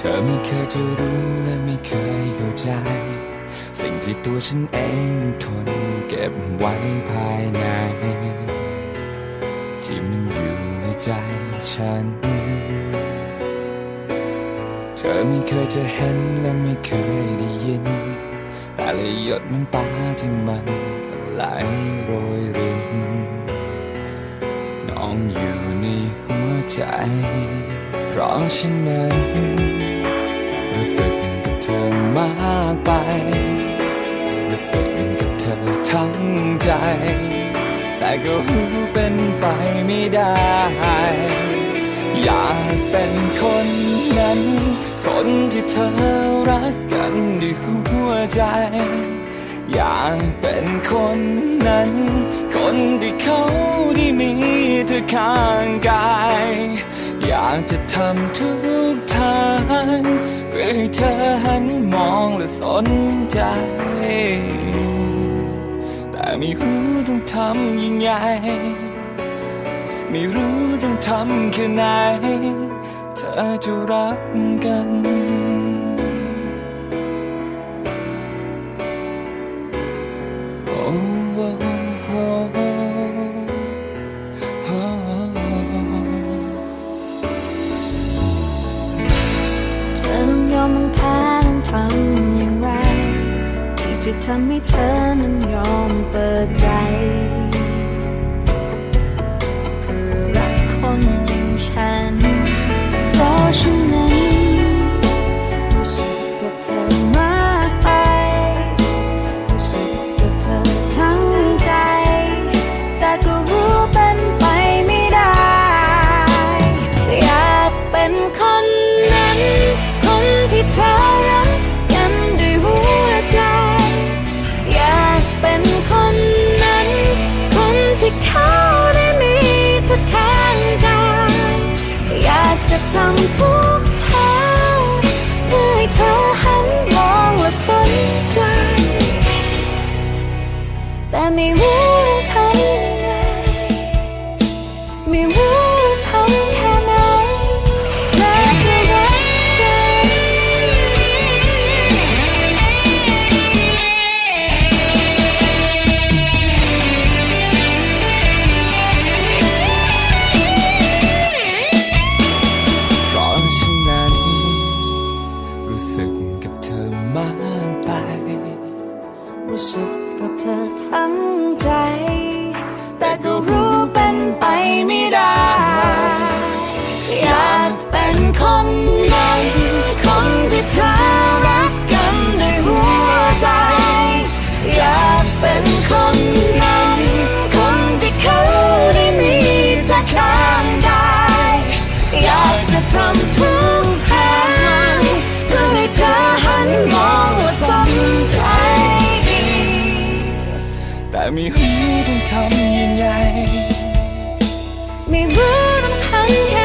เธอไม่เคยจะรู้และไม่เคยเข้าใจ สิ่งที่ตัวฉันเองนั้นทนเก็บไว้ภายใน ที่มันอยู่ในใจฉัน เธอไม่เคยจะเห็นและไม่เคยได้ยิน แต่ละหยดน้ำตาที่มันต้องไหลโรยรินน้องอยู่ในหัวใจ เพราะฉะนั้น รู้สึกกับเธอมากไปรู้สึกกับเธอทั้งใจ แต่ก็รู้เป็นไปไม่ได้ อยากเป็นคนนั้น คนที่เธอรักกันด้วยหัวใจ อยากเป็นคนนั้น คนที่เขาได้มีเธอข้างกาย อยากจะทำทุกทาง เพื่อให้เธอหันมองและสนใจ แต่ไม่รู้ต้องทำยังไง ไม่รู้ต้องทำแค่ไหน เธอจะรักกัน ทำให้เธอนั้นยอมเปิดใจ ทำทุกทางเพื่อให้เธอหันมองและสนใจ แต่ไม่รู้ รู้สึกกับเธอมากไป รู้สึกกับเธอทั้งใจ แต่ก็รู้ ไม่รู้ต้องทำยังไง ไม่รู้ต้องทำ